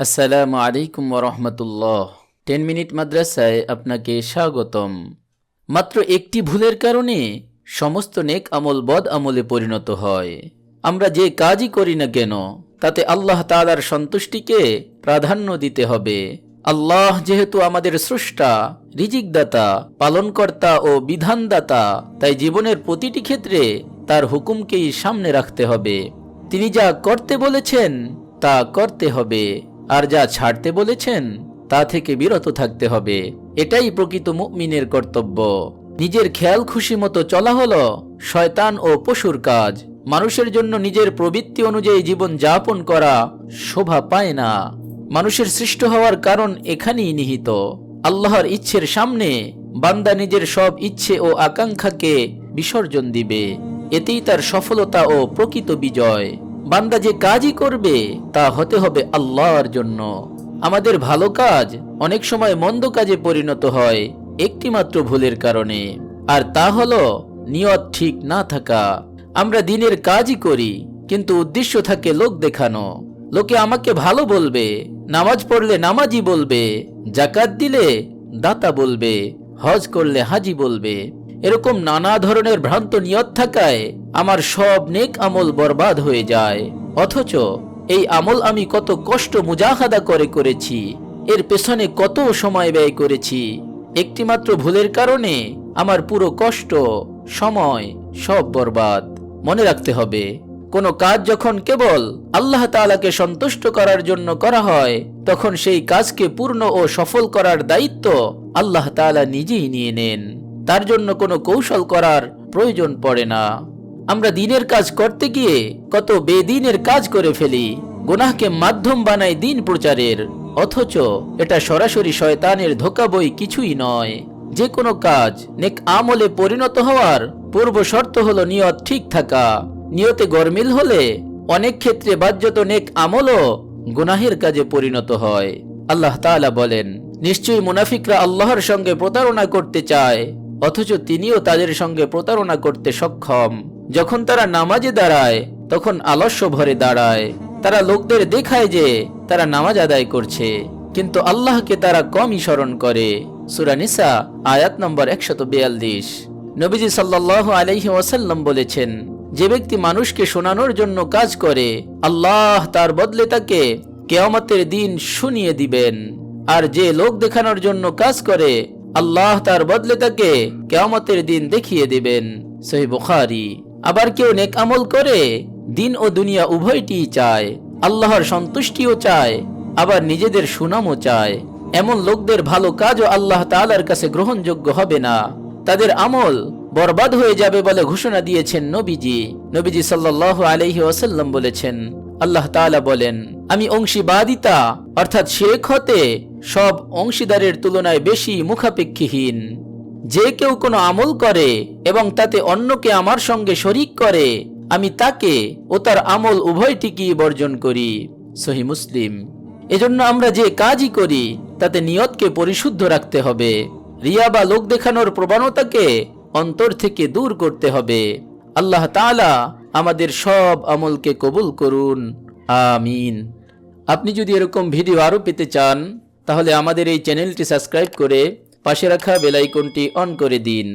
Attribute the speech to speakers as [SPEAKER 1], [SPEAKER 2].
[SPEAKER 1] আসসালামু আলাইকুম রহমতুল্লাহ। Ten minute মাদ্রাসায় আপনাকে স্বাগতম। মাত্র একটি ভুলের কারণে সমস্ত নেক আমল বদ আমলে পরিণত হয়। আমরা যে কাজই করি না কেন, তাতে আল্লাহ তাআলার সন্তুষ্টিকে প্রাধান্য দিতে হবে। আল্লাহ যেহেতু আমাদের স্রষ্টা, রিজিকদাতা, পালনকর্তা ও বিধানদাতা, তাই জীবনের প্রতিটি ক্ষেত্রে তার হুকুমকেই সামনে রাখতে হবে। তিনি যা করতে বলেছেন, তা করতে হবে। আর যা ছাড়তে বলেছেন, তা থেকে বিরত থাকতে হবে। এটাই প্রকৃত মুমিনের কর্তব্য। নিজের খেয়াল খুশি মতো চলা হলো শয়তান ও পশুর কাজ। মানুষের জন্য নিজের প্রবৃত্তি অনুযায়ী জীবন যাপন করা শোভা পায় না। মানুষের সৃষ্ট হওয়ার কারণ এখানেই নিহিত। আল্লাহর ইচ্ছের সামনে বান্দা নিজের সব ইচ্ছে ও আকাঙ্ক্ষাকে বিসর্জন দিবে। এতেই তার সফলতা ও প্রকৃত বিজয়। বান্দা যে কাজই করবে, তা হতে হবে আল্লাহর জন্য। আমাদের ভালো কাজ অনেক সময় মন্দ কাজে পরিণত হয়, একটিমাত্র ভুলের কারণে। আর তা হলো, নিয়ত ঠিক না থাকা। আমরা দিনের কাজই করি, কিন্তু উদ্দেশ্য থাকে লোক দেখানো। লোকে আমাকে ভালো বলবে, নামাজ পড়লে নামাজি বলবে জাকাত দিলে দাতা বলবে, হজ করলে হাজি বলবে। এরকম নানা ধরনের ভ্রান্ত নিয়ত থাকায় আমার সব নেক আমল বরবাদ হয়ে যায়। অথচ এই আমল আমি কত কষ্ট মুজাহাদা করে করেছি, এর পেছনে কত সময় ব্যয় করেছি। একটিমাত্র ভুলের কারণে আমার পুরো কষ্ট, সময় সব বরবাদ। মনে রাখতে হবে, কোনো কাজ যখন কেবল আল্লাহ তাআলাকে সন্তুষ্ট করার জন্য করা হয়, তখন সেই কাজকে পূর্ণ ও সফল করার দায়িত্ব আল্লাহ তাআলা নিজেই নিয়ে নেন। তার জন্য কোনো কৌশল করার প্রয়োজন পড়ে না। আমরা দিনের কাজ করতে গিয়ে কত বেদিনের কাজ করে ফেলি। গুনাহকে মাধ্যম বানাই দিন প্রচারের। অথচ এটা সরাসরি শয়তানের ধোকা বই কিছুই নয়। যে কোনো কাজ নেক আমলে পরিণত হওয়ার পূর্ব শর্ত হলো নিয়ত ঠিক থাকা। নিয়তে গরমিল হলে অনেক ক্ষেত্রে বাহ্যত নেক আমলও গুনাহের কাজে পরিণত হয়। আল্লাহ তাআলা বলেন, নিশ্চয়ই মুনাফিকরা আল্লাহর সঙ্গে প্রতারণা করতে চায়, অথচ তিনিও তাদের সঙ্গে প্রতারণা করতে সক্ষম। যখন তারা নামাজে দাঁড়ায়, তখন আলস্য ভরে দাঁড়ায়। তারা লোকদের দেখায় যে তারা নামাজ আদায় করছে, কিন্তু আল্লাহকে তারা কমই স্মরণ করে। সুরানিসা আয়াত নম্বর একশত বিয়াল্লিশ। নবীজি সাল্লাহ আলাইহি ওয়াসাল্লাম বলেছেন, যে ব্যক্তি মানুষকে শোনানোর জন্য কাজ করে, আল্লাহ তার বদলে তাকে কেয়ামতের দিন শুনিয়ে দিবেন। আর যে লোক দেখানোর জন্য কাজ করে, আল্লাহ তার বদলে তাকে কেয়ামতের দিন দেখিয়ে দিবেন। সহি বুখারি। আবার কেউ নেক আমল করে, দিন ও দুনিয়া উভয়টি চায়। আল্লাহর সন্তুষ্টিও চায়, আবার নিজেদের সুনামও চায়। এমন লোকদের ভালো কাজও আল্লাহ তাআলার কাছে গ্রহণযোগ্য হবে না। তাদের আমল বরবাদ হয়ে যাবে বলে ঘোষণা দিয়েছেন নবীজি। নবীজি সাল্লাহ আলহি ওয়াসাল্লাম বলেছেন, আল্লাহ তাআলা বলেন, আমি অংশীবাদিতা, অর্থাৎ শেখ হতে সব অংশীদারের তুলনায় বেশি মুখাপেক্ষীহীন। যে কেউ কোনো আমল করে এবং তাতে অন্যকে আমার সঙ্গে শরিক করে, আমি তাকে ও তার আমল উভয়টিকেই বর্জন করি। সহি মুসলিম। এজন্য আমরা যে কাজই করি, তাতে নিয়তকে পরিশুদ্ধ রাখতে হবে। রিয়া বা লোক দেখানোর প্রবণতাকে অন্তর থেকে দূর করতে হবে। আল্লাহ তাআলা আমাদের সব আমলকে কবুল করুন। আমিন। আপনি যদি এরকম ভিডিও আরও পেতে চান, তাহলে আমাদের এই চ্যানেলটি সাবস্ক্রাইব করে পাশে রাখা বেলাইকনটি অন করে দিন।